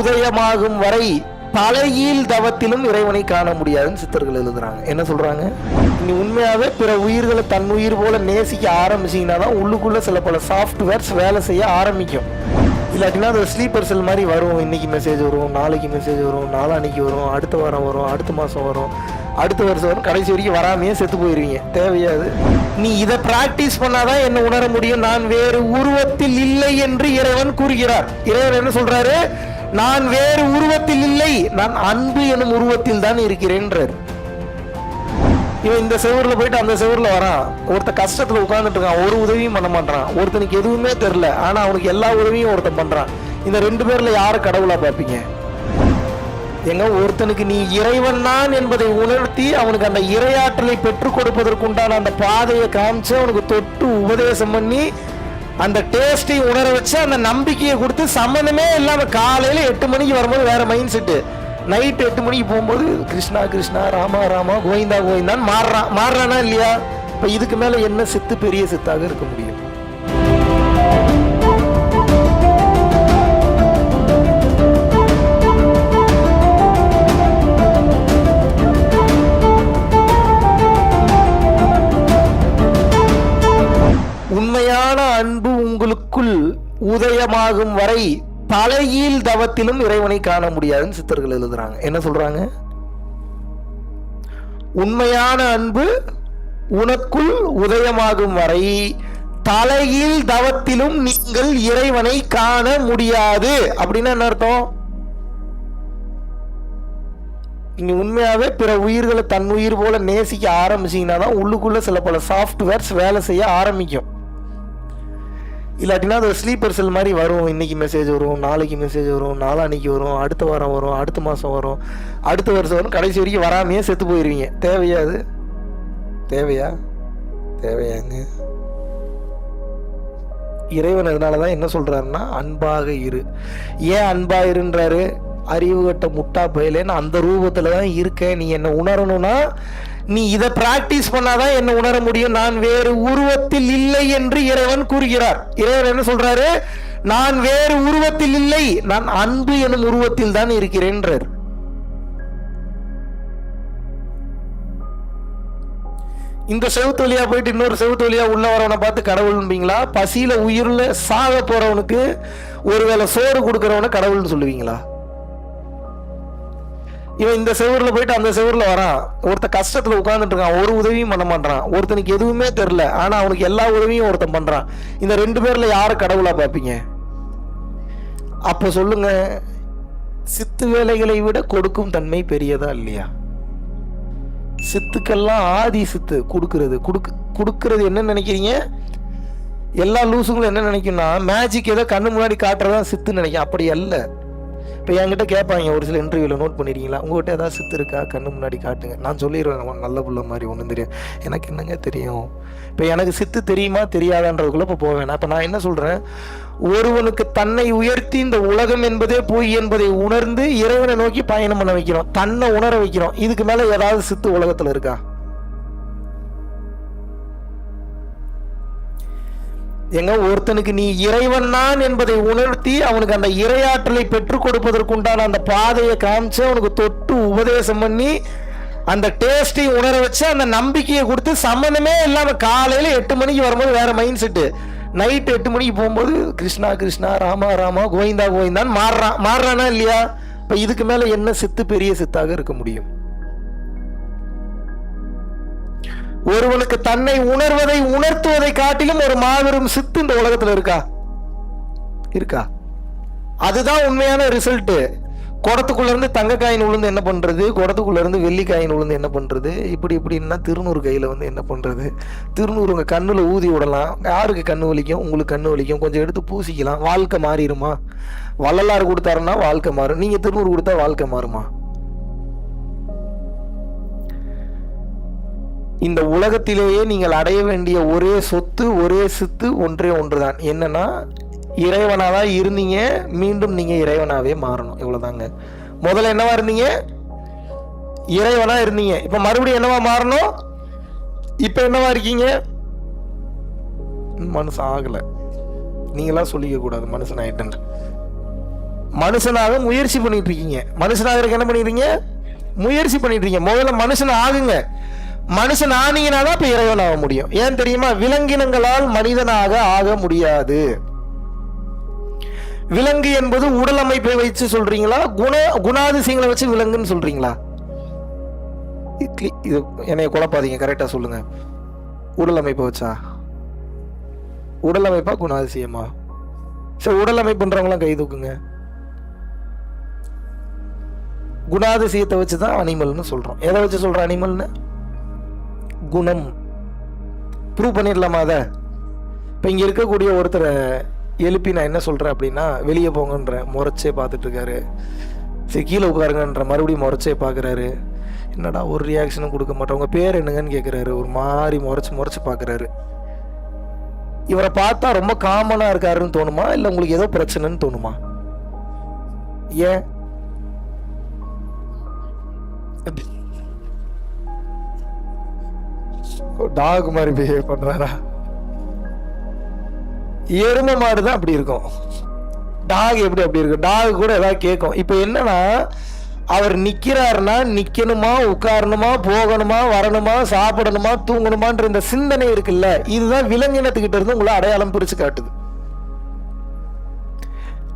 உதயமாகும் வரை தலைகீழ் தவத்திலும் இறைவனை காண முடியாதுன்னு சித்தர்கள் எழுதுறாங்க. என்ன சொல்றாங்க? நீ உண்மையாவே பிற உயிர்களை தன் உயிர் போல நேசிக்க ஆரம்பிச்சீங்கன்னா தான் உள்ளுக்குள்ள சில பல சாஃப்ட்வேர்ஸ் வேலை செய்ய ஆரம்பிக்கும். இல்லாட்டினா அது ஸ்லீப்பர் செல் மாதிரி வரும். இன்னைக்கு மெசேஜ் வரும் நாளைக்கு மெசேஜ் வரும் நாளான்னைக்கு வரும் அடுத்த வாரம் வரும் அடுத்த மாதம் வரும் அடுத்த வருஷம் வரும் கடைசி வரைக்கும் வராமையே செத்து போயிருவீங்க. தேவையாது நீ இதை பிராக்டிஸ் பண்ணாதான் என்ன உணர முடியும். நான் வேறு உருவத்தில் இல்லை என்று இறைவன் கூறுகிறார். இறைவன் என்ன சொல்றாரு? நான் வேறு உருவத்தில் இல்லை நான் அன்பு எனும் உருவத்தில் தான் இருக்கிறேன்றார். இவன் இந்த செவரில் போயிட்டு அந்த செவரில் வரான். ஒருத்த கஷ்டத்தில் உட்காந்துட்டு இருக்கான் ஒரு உதவியும் பண்ண மாட்டான். ஒருத்தனுக்கு எதுவுமே தெரில ஆனால் அவனுக்கு எல்லா உதவியும் ஒருத்தன் பண்ணுறான் இந்த ரெண்டு பேரில் யாரை கடவுளாக பார்ப்பீங்க? எங்க ஒருத்தனுக்கு நீ இறைவன் தான் என்பதை உணர்த்தி அவனுக்கு அந்த இரையாற்றலை பெற்றுக் கொடுப்பதற்குண்டான அந்த பாதையை காமிச்சு அவனுக்கு தொட்டு உபதேசம் பண்ணி அந்த டேஸ்டை உணர வச்சு அந்த நம்பிக்கையை கொடுத்து சம்மந்தமே இல்லாம காலையில எட்டு மணிக்கு வரும்போது வேற மைண்ட் செட்டு நைட் எட்டு மணிக்கு போகும்போது கிருஷ்ணா கிருஷ்ணா ராமா ராமா கோவிந்தா கோவிந்தான்னு மாறுறான் மாறுறானா இல்லையா? இப்போ இதுக்கு மேல என்ன சித்து பெரிய சித்தாக இருக்க முடியும்? உண்மையான அன்பு உங்களுக்குள் உதயமாகும் வரை தலைகீழ் தவத்திலும் இறைவனை காண முடியாதுன்னு சித்தர்கள் எழுதுறாங்க. என்ன சொல்றாங்க? உண்மையான அன்பு உனக்குள் உதயமாகும் வரை தலைகீழ் தவத்திலும் நீங்கள் இறைவனை காண முடியாது. அப்படின்னா என்ன அர்த்தம்? நீங்க உண்மையாவே பிற உயிர்களை தன் உயிர் போல நேசிக்க ஆரம்பிச்சீங்கன்னா தான் உள்ளுக்குள்ள சில பல சாஃப்ட்வேர்ஸ் வேலை செய்ய ஆரம்பிக்கும். இல்லாட்டினா அது ஸ்லீப்பர் செல் மாதிரி வரும். இன்னைக்கு மெசேஜ் வரும் நாளைக்கு மெசேஜ் வரும் நாளான்னைக்கு வரும் அடுத்த வாரம் வரும் அடுத்த மாதம் வரும். அடுத்த வருஷம் வரும் கடைசி வரைக்கும் வராமையே செத்து போயிடுவீங்க தேவையா அது? தேவையா? தேவையாங்க. இறைவன் அதனால தான் என்ன சொல்கிறாருன்னா அன்பாக இரு. ஏன் அன்பாக இருன்றாரு? அறிவு கட்ட முட்டா பயலேன்னு அந்த ரூபத்தில் தான் இருக்கேன். நீ என்ன உணரணும்னா நீ இதை பிராக்டிஸ் பண்ணாதான் என்ன உணர முடியும். நான் வேறு உருவத்தில் இல்லை என்று இறைவன் கூறுகிறார். இறைவன் என்ன சொல்றாரு? நான் வேறு உருவத்தில் இல்லை. நான் அன்பு எனும் உருவத்தில் தான் இருக்கிறேன்றார். இந்த செவுத்து வழியா போயிட்டு இன்னொரு செவுத்து வழியா உள்ள வரவனை பார்த்து கடவுள்பீங்களா பசியில உயிர்ல சாக போறவனுக்கு ஒருவேளை சோறு கொடுக்கறவனை கடவுள்னு சொல்லுவீங்களா? இவன் இந்த செவரில் போயிட்டு அந்த செவரில் வரான். ஒருத்த கஷ்டத்தில் உட்காந்துட்டு இருக்கான். ஒரு உதவியும் பண்ண மாட்டான் ஒருத்தனுக்கு எதுவுமே தெரில ஆனால் அவனுக்கு எல்லா உதவியும் ஒருத்தன் பண்ணுறான் இந்த ரெண்டு பேரில் யார் கடவுளாக பார்ப்பீங்க? அப்போ சொல்லுங்க சித்து வேலைகளை விட கொடுக்கும் தன்மை பெரியதா இல்லையா? சித்துக்கெல்லாம் ஆதி சித்து கொடுக்கறது. கொடுக்கு கொடுக்கறது என்ன நினைக்கிறீங்க? எல்லா லூசுங்களும் என்ன நினைக்கும்னா மேஜிக் ஏதோ கண்ணு முன்னாடி காட்டுறதா சித்துன்னு நினைக்கும் அப்படி அல்ல. இப்போ என்கிட்ட கேட்பாங்க ஒரு சில இன்டர்வியூவில் நோட் பண்ணிருக்கீங்களா? உங்கள்கிட்ட ஏதாவது சித்து இருக்கா? கண்ணு முன்னாடி காட்டுங்க. நான் சொல்லிடுவேன் "உன் நல்ல புள்ள மாதிரி ஒன்றும் தெரியும் எனக்கு என்னங்க தெரியும்? இப்போ எனக்கு சித்து தெரியுமா தெரியாதான்றதுக்குள்ளே இப்போ போவேன் அப்போ நான் என்ன சொல்கிறேன் ஒருவனுக்கு தன்னை உயர்த்தி இந்த உலகம் என்பதே பொய் என்பதை உணர்ந்து இறைவனை நோக்கி பயணம் பண்ண வைக்கிறோம் தன்னை உணர வைக்கிறோம் இதுக்கு மேலே ஏதாவது சித்து உலகத்தில் இருக்கா? எங்க ஒருத்தனுக்கு நீ இறைவன் தான் என்பதை உணர்த்தி அவனுக்கு அந்த இரையாற்றலை பெற்றுக் கொடுப்பதற்குண்டான அந்த பாதையை காமிச்சு அவனுக்கு தொட்டு உபதேசம் பண்ணி அந்த டேஸ்டை உணர வச்சு அந்த நம்பிக்கையை கொடுத்து சம்மந்தமே இல்லாம காலையில எட்டு மணிக்கு வரும்போது வேற மைண்ட் செட்டு நைட் எட்டு மணிக்கு போகும்போது கிருஷ்ணா கிருஷ்ணா ராமா ராமா கோவிந்தா கோவிந்தான்னு மாறுறான். மாறுறானா இல்லையா? இப்ப இதுக்கு மேல என்ன சித்து பெரிய சித்தாக இருக்க முடியும்? ஒருவனுக்கு தன்னை உணர்வதை உணர்த்துவதை காட்டிலும் ஒரு மாபெரும் சித்து இந்த உலகத்துல இருக்கா? இருக்கா? அதுதான் உண்மையான ரிசல்ட்டு. குடத்துக்குள்ள இருந்து தங்க காயின் விழுந்து என்ன பண்றது? குடத்துக்குள்ள இருந்து வெள்ளி காயின் விழுந்து என்ன பண்றது? இப்படி இப்படின்னா திருநூறு கையில வந்து என்ன பண்றது? திருநூறு உங்க கண்ணுல ஊதி விடலாம். யாருக்கு கண்ணு வலிக்கும்? உங்களுக்கு கண்ணு வலிக்கும். கொஞ்சம் எடுத்து பூசிக்கலாம். வாழ்க்கை மாறிடுமா? வள்ளலார் கொடுத்தாருன்னா வாழ்க்கை மாறும். நீங்க திருநூறு கொடுத்தா வாழ்க்கை மாறுமா? இந்த உலகத்திலேயே நீங்கள் அடைய வேண்டிய ஒரே சொத்து ஒரே சித்து ஒன்றே ஒன்றுதான். என்னன்னா இறைவனாக தான் இருந்தீங்க மீண்டும் நீங்க இறைவனாவே மாறணும். இவ்வளவுதாங்க. முதல்ல என்னவா இருந்தீங்க? இறைவனா இருந்தீங்க. இப்ப மறுபடியும் என்னவா மாறணும்? இப்ப என்னவா இருக்கீங்க? மனுஷன் ஆகல. நீங்களாம் சொல்லிக்க கூடாது மனுஷன் ஆகிட்டேன் மனுஷனாக முயற்சி பண்ணிட்டு இருக்கீங்க. மனுஷனாக இருக்க என்ன பண்ணிடுறீங்க? முயற்சி பண்ணிட்டு இருக்கீங்க. முதல்ல மனுஷன் ஆகுங்க. மனுஷன் ஆனீங்கன்னா தான் இப்போ இறைவன் ஆக முடியும். ஏன் தெரியுமா? விலங்கினங்களால் மனிதனாக ஆக முடியாது. விலங்கு என்பது உடல் அமைப்பை வச்சு சொல்றீங்களா? குண குணாதிசயங்களை வச்சு விலங்குன்னு சொல்றீங்களா? இது- இது என்னைய குழப்பாதீங்க கரெக்டாக சொல்லுங்க. உடல் அமைப்பை வச்சா? உடல் அமைப்பா குணாதிசயமா? சரி உடல் அமைப்புன்றவங்களாம் கை தூக்குங்க. குணாதிசயத்தை வச்சு தான் அனிமல்னு சொல்கிறோம் எதை வச்சு சொல்கிறோம் அனிமல்னு குணம். ப்ரூவ் பண்ணிடலாமா அதை இப்போ இங்கே இருக்கக்கூடிய ஒருத்தரை எழுப்பி நான் என்ன சொல்கிறேன் அப்படின்னா வெளியே போங்கன்ற முறைச்சே பார்த்துட்ருக்காரு சரி கீழே உட்காருங்கன்ற மறுபடியும் முறைச்சே பார்க்குறாரு. என்னடா ஒரு ரியாக்ஷனும் கொடுக்க மாட்டோம். உங்கள் பேர் என்னங்கன்னு கேட்குறாரு ஒரு மாதிரி முறைச்சி முறைச்சி பார்க்குறாரு. இவரை பார்த்தா ரொம்ப காமனாக இருக்காருன்னு தோணுமா? இல்லை உங்களுக்கு ஏதோ பிரச்சனைன்னு தோணுமா? ஏன்? டாக் மாதிரி பிஹேவ் பண்றாரா? எருமை மாடு தான் அப்படி இருக்கும். டாக் எப்படி அப்படி இருக்கும்? டாக் கூட ஏதாவது கேட்கும். இப்போ என்னன்னா அவர் நிக்கிறாருன்னா நிக்கணுமா உட்காரணுமா போகணுமா வரணுமா சாப்பிடணுமா தூங்கணுமான்ற இந்த சிந்தனை இருக்குல்ல இதுதான் விலங்கினத்துக்கிட்ட இருந்து உங்களை அடையாளம் பிரிச்சு காட்டுது.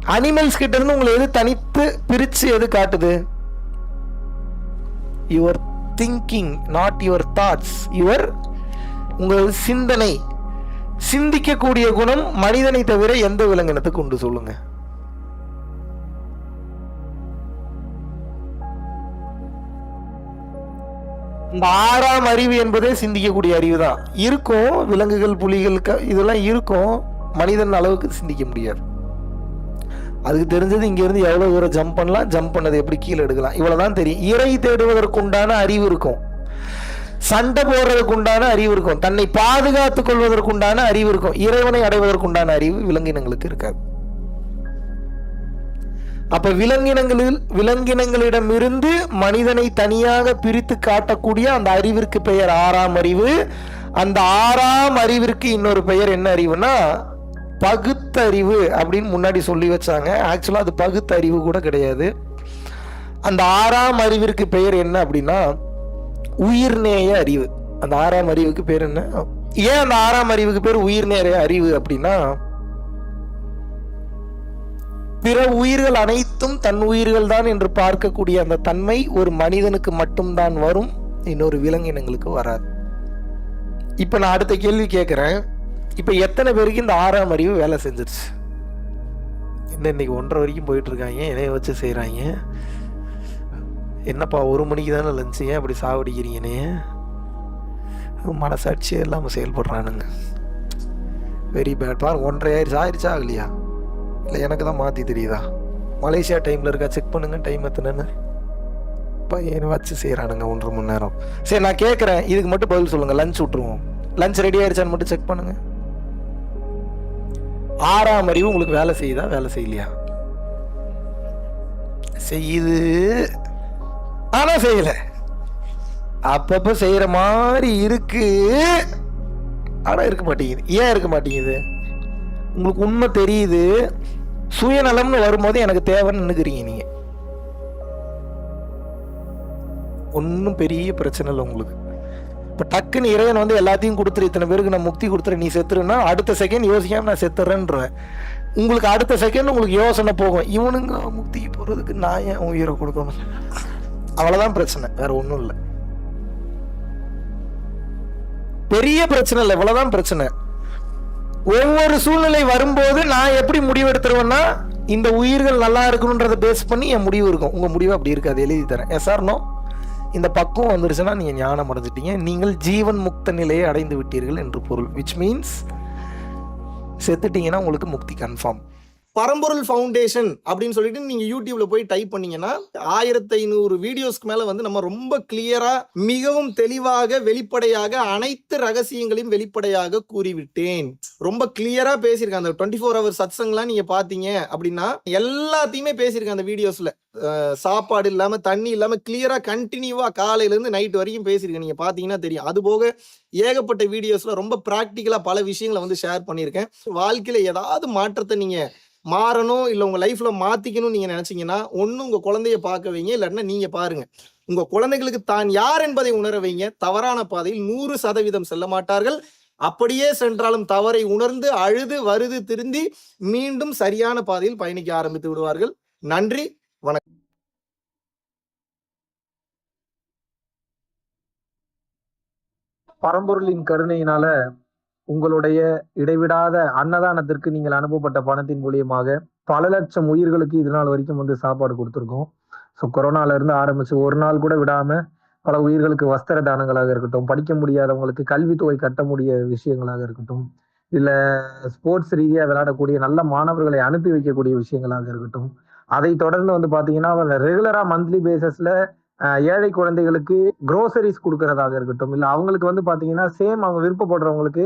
அனிமல்ஸ் கிட்ட இருந்து உங்களை எது தனித்து பிரிச்சு எது காட்டுது? Your thinking not your thoughts your உங்கள் சிந்தனை. சிந்திக்கக்கூடிய குணம் மனிதனை தவிர எந்த விலங்கினத்துக்கு உண்டு சொல்லுங்க. இந்த ஆறாம் அறிவு என்பதே சிந்திக்கக்கூடிய அறிவு தான் இருக்கும் விலங்குகள் புலிகளுக்கு இதெல்லாம் இருக்கும். மனிதன் அளவுக்கு சிந்திக்க முடியாது. அதுக்கு தெரிஞ்சது இங்கேருந்து எவ்வளோ தூரம் ஜம்ப் பண்ணலாம் ஜம்ப் பண்ணது எப்படி கீழே எடுக்கலாம். இவ்வளோ தான் தெரியும். இறை தேடுவதற்கு உண்டான அறிவு இருக்கும். சண்டை போடுறதுக்குண்டான அறிவு இருக்கும். தன்னை பாதுகாத்துக் கொள்வதற்குண்டான அறிவு இருக்கும். இறைவனை அடைவதற்குண்டான அறிவு விலங்கினங்களுக்கு இருக்காது. அப்ப விலங்கினங்களில் விலங்கினங்களிடமிருந்து மனிதனை தனியாக பிரித்து காட்டக்கூடிய அந்த அறிவிற்கு பெயர் ஆறாம் அறிவு. அந்த ஆறாம் அறிவிற்கு இன்னொரு பெயர் என்ன அறிவுனா பகுத்தறிவு அப்படின்னு முன்னாடி சொல்லி வச்சாங்க. ஆக்சுவலாக அது பகுத்தறிவு கூட கிடையாது. அந்த ஆறாம் அறிவிற்கு பெயர் என்ன அப்படின்னா உயிர்நேய அறிவு. அந்த ஆறாம் அறிவுக்கு பேர் என்ன? ஏன் அந்த ஆறாம் அறிவுக்கு பேர் உயிர்நேய அறிவு அப்படின்னா பிற உயிர்கள் அனைத்தும் தன் உயிர்கள் தான் என்று பார்க்கக்கூடிய அந்த தன்மை ஒரு மனிதனுக்கு மட்டும்தான் வரும். இன்னொரு விலங்கினங்களுக்கு வராது. இப்ப நான் அடுத்த கேள்வி கேட்கிறேன். இப்போ எத்தனை பேருக்கு இந்த ஆறாம் அறிவு வேலை செஞ்சிருச்சு? என்ன இன்னைக்கு ஒன்றரை வரைக்கும் போயிட்டு இருக்காங்க இணைய வச்சு செய்கிறாங்க என்னப்பா ஒரு மணிக்கு தானே லஞ்சு ஏன் அப்படி சாவடிக்கிறீங்கன்னு மனசாட்சியே இல்லாமல் செயல்படுறானுங்க. வெரி பேட் பாருங்க ஒன்றரை ஆயிடுச்சு. ஆயிடுச்சா ஆகலையா? இல்லை எனக்கு தான் மாற்றி தெரியுதா? மலேசியா டைமில் இருக்கா? செக் பண்ணுங்க டைம் எத்தனைன்னு. பையனை வச்சு செய்கிறானுங்க ஒன்றரை மணி நேரம். சரி நான் கேட்குறேன் இதுக்கு மட்டும் பதில் சொல்லுங்கள் லஞ்ச் விட்ருவோம் லஞ்ச் ரெடி ஆயிடுச்சான்னு மட்டும் செக் பண்ணுங்க. ஆறாம் அறிவு உங்களுக்கு வேலை செய்யுதா வேலை செய்யலையா? செய்யுது. ஆனா செய்யல. அப்பப்ப செய்யற மாதிரி இருக்கு. ஆனா இருக்க மாட்டேங்குது. ஏன் இருக்க மாட்டேங்குது? உங்களுக்கு உண்மை தெரியுது. சுயநலம்னு வரும்போது எனக்கு தேவைன்னு நினைக்கிறீங்க நீங்க. ஒன்றும் பெரிய பிரச்சனை இல்லை உங்களுக்கு. இப்போ டக்குன்னு இறைவன் வந்து எல்லாத்தையும் கொடுத்துரு இத்தனை பேருக்கு நான் முக்தி கொடுத்துரு நீ செத்துருன்னா அடுத்த செகண்ட் யோசிக்காம நான் செத்துறேன்றேன் உங்களுக்கு அடுத்த செகண்ட் உங்களுக்கு யோசனை போகும். இவனுங்க முக்திக்கு போகிறதுக்கு நான் ஏன் உயிரை கொடுக்கணும் அவ்வளோதான் பிரச்சனை. வேற ஒன்றும் இல்லை. பெரிய பிரச்சனை இல்லை இவ்வளோதான் பிரச்சனை. ஒவ்வொரு சூழ்நிலை வரும்போது நான் எப்படி முடிவெடுத்துருவேன்னா இந்த உயிர்கள் நல்லா இருக்கணுன்றதை பேஸ் பண்ணி என் முடிவு இருக்கும். உங்கள் முடிவு அப்படி இருக்காது எழுதி தரேன். எஸ் நோ இந்த பக்குவம் வந்துருச்சுன்னா நீங்கள் ஞானம் அடைஞ்சிட்டீங்க. நீங்கள் ஜீவன் முக்த நிலையை அடைந்து விட்டீர்கள் என்று பொருள். விச் மீன்ஸ் செத்துட்டீங்கன்னா உங்களுக்கு முக்தி கன்ஃபார்ம் பரம்பொருள் ஃபவுண்டேஷன் அப்படின்னு சொல்லிட்டு நீங்க யூடியூப்ல போய் டைப் பண்ணீங்கன்னா ஆயிரத்தி ஐநூறு வீடியோஸ்க்கு மேல வந்து நம்ம ரொம்ப கிளியரா மிகவும் தெளிவாக வெளிப்படையாக அனைத்து ரகசியங்களையும் வெளிப்படையாக கூறிவிட்டேன். ரொம்ப கிளியரா பேசியிருக்கேன். அந்த டுவெண்ட்டி ஃபோர் ஹவர் சத்சங்லாம் நீங்க பாத்தீங்க அப்படின்னா எல்லாத்தையுமே பேசியிருக்கேன் அந்த வீடியோஸ்ல சாப்பாடு இல்லாம தண்ணி இல்லாம கிளியரா கண்டினியூவா காலையில இருந்து நைட் வரைக்கும் பேசியிருக்கேன். நீங்க பாத்தீங்கன்னா தெரியும். அது போக ஏகப்பட்ட வீடியோஸ்ல ரொம்ப பிராக்டிக்கலா பல விஷயங்களை வந்து ஷேர் பண்ணியிருக்கேன். வாழ்க்கையில ஏதாவது மாற்றத்தை நீங்க மாறணும் இல்லை உங்கள் லைஃப்பில் மாற்றிக்கணும்னு நீங்கள் நினச்சிங்கன்னா ஒன்று உங்கள் குழந்தைய பார்க்க வைங்க இல்லைன்னா நீங்கள் பாருங்கள் உங்கள் குழந்தைகளுக்கு தான் யார் என்பதை உணர வைங்க. தவறான பாதையில் நூறு சதவீதம் செல்ல மாட்டார்கள். அப்படியே சென்றாலும் தவறை உணர்ந்து அழுது வருது திருந்தி மீண்டும் சரியான பாதையில் பயணிக்க ஆரம்பித்து விடுவார்கள். நன்றி பரம்பொருளின் கருணையினால உங்களுடைய இடைவிடாத அன்னதானத்திற்கு நீங்கள் அனுப்பப்பட்ட பணத்தின் மூலியமாக பல லட்சம் உயிர்களுக்கு இது நாள் வரைக்கும் வந்து சாப்பாடு கொடுத்துருக்கோம். ஸோ கொரோனால இருந்து ஆரம்பிச்சு ஒரு நாள் கூட விடாம பல உயிர்களுக்கு வஸ்திர தானங்களாக இருக்கட்டும் படிக்க முடியாதவங்களுக்கு கல்வித்தொகை கட்ட முடிய விஷயங்களாக இருக்கட்டும் இல்ல ஸ்போர்ட்ஸ் ரீதியா விளையாடக்கூடிய நல்ல மாணவர்களை அனுப்பி வைக்கக்கூடிய விஷயங்களாக இருக்கட்டும் அதை தொடர்ந்து வந்து பாத்தீங்கன்னா ரெகுலரா மந்த்லி பேசிஸ்ல ஏழை குழந்தைகளுக்கு க்ரோசரிஸ் கொடுக்கறதாக இருக்கட்டும் இல்ல அவங்களுக்கு வந்து பாத்தீங்கன்னா சேம் அவங்க விருப்பப்படுறவங்களுக்கு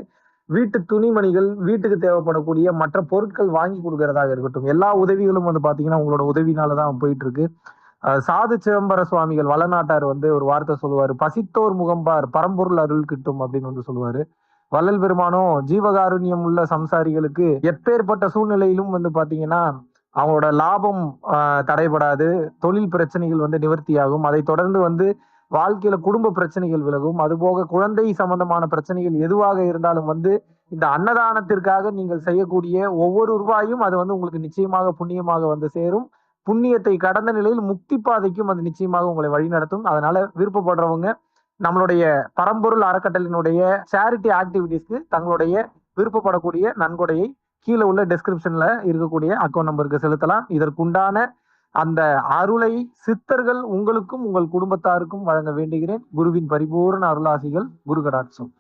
வீட்டு துணிமணிகள் வீட்டுக்கு தேவைப்படக்கூடிய மற்ற பொருட்கள் வாங்கி கொடுக்கறதாக இருக்கட்டும். எல்லா உதவிகளும் வந்து பாத்தீங்கன்னா உங்களோட உதவினால தான் போயிட்டு இருக்கு சாது சிதம்பர சுவாமிகள் வளநாட்டார் வந்து ஒரு வார்த்தை சொல்லுவாரு. பசித்தோர் முகம்பார் பரம்பொருள் அருள் கிட்டும் அப்படின்னு வந்து சொல்லுவாரு. வள்ளல் பெருமானும் ஜீவகாருண்யம் உள்ள சம்சாரிகளுக்கு எப்பேற்பட்ட சூழ்நிலையிலும் வந்து பாத்தீங்கன்னா அவங்களோட லாபம் ஆஹ் தடைபடாது. தொழில் பிரச்சனைகள் வந்து நிவர்த்தியாகும். அதை தொடர்ந்து வந்து வாழ்க்கையில குடும்ப பிரச்சனைகள் விலகும். அதுபோக குழந்தை சம்பந்தமான பிரச்சனைகள் எதுவாக இருந்தாலும் வந்து இந்த அன்னதானத்திற்காக நீங்கள் செய்யக்கூடிய ஒவ்வொரு ரூபாயும் அது வந்து உங்களுக்கு நிச்சயமாக புண்ணியமாக வந்து சேரும். புண்ணியத்தை கடந்த நிலையில் முக்தி பாதைக்கும் அது நிச்சயமாக உங்களை வழிநடத்தும் அதனால விருப்பப்படுறவங்க நம்மளுடைய பரம்பொருள் அறக்கட்டளினுடைய சேரிட்டி ஆக்டிவிட்டீஸ்க்கு தங்களுடைய விருப்பப்படக்கூடிய நன்கொடையை கீழே உள்ள டிஸ்கிரிப்ஷன்ல இருக்கக்கூடிய அக்கௌண்ட் நம்பருக்கு செலுத்தலாம். இதற்குண்டான அந்த அருளை சித்தர்கள் உங்களுக்கும் உங்கள் குடும்பத்தாருக்கும் வழங்க வேண்டுகிறேன். குருவின் பரிபூர்ண அருளாசிகள் குரு கடாட்சம்